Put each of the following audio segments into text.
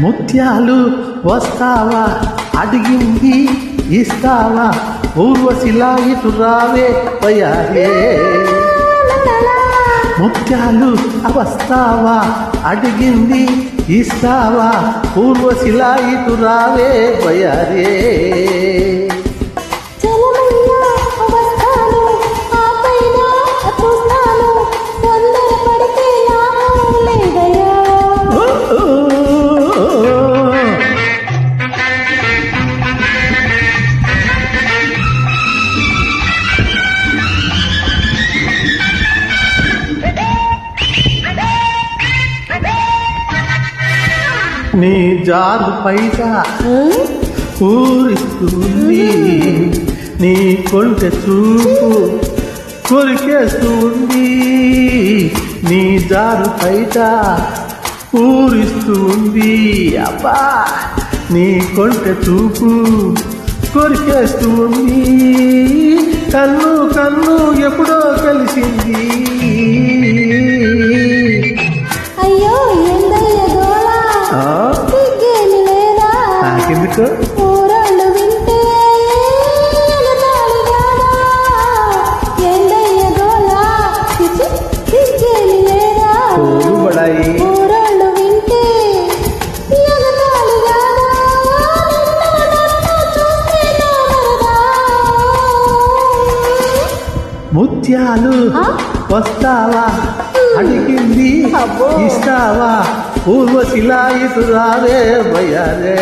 ముత్యాలు వస్తావా? అడిగింది ఇస్తావా? ఊర్వశిలా ఇటు రావే వయారే ముత్యాలు వస్తావా? అడిగింది ఇస్తావా? ఊర్వశిలా ఇటు రావే వయారే నీ జారు పైగా ఊరిస్తుంది. నీ కొంటె చూపు కొరికేస్తుంది నీ జారు పైట ఊరిస్తుంది అబ్బా నీ కొంటె చూపు కొరికేస్తుంది కన్ను కన్ను ఎప్పుడో కలిసి ముత్యాలు? వస్తావా అడిగింది. ఇస్తావా పూర్వశిలా ఇటు రావే భయారే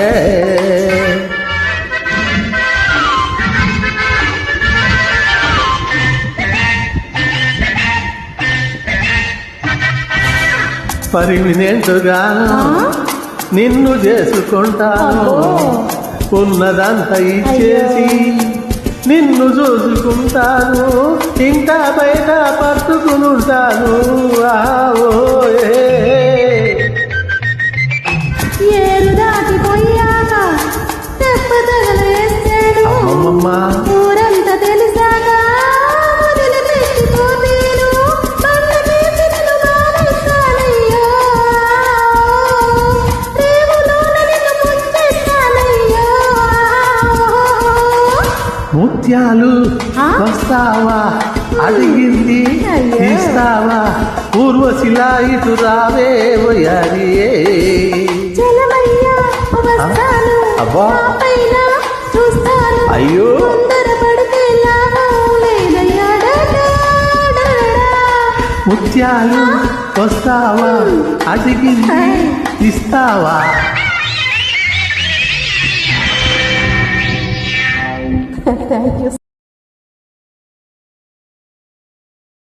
పరిమినెంటుగాను ఆ? నిన్ను చేసుకుంటాను. ఉన్నదంతా ఇచ్చేసి నిన్ను చూసుకుంటాను ఇంకా బయట పట్టుకునుంటాను ఆవో ఏ. ఏరు దాటిపోయాక తెప్ప తగలేస్తాడు అమ్మమ్మ ముత్యాలు? వస్తావా? అడిగింది. ఇస్తావా పూర్వశిలా ఇటు రావే అబ్బా. అయ్యో. ముత్యాలు వస్తావా? అడిగింది ఇస్తావా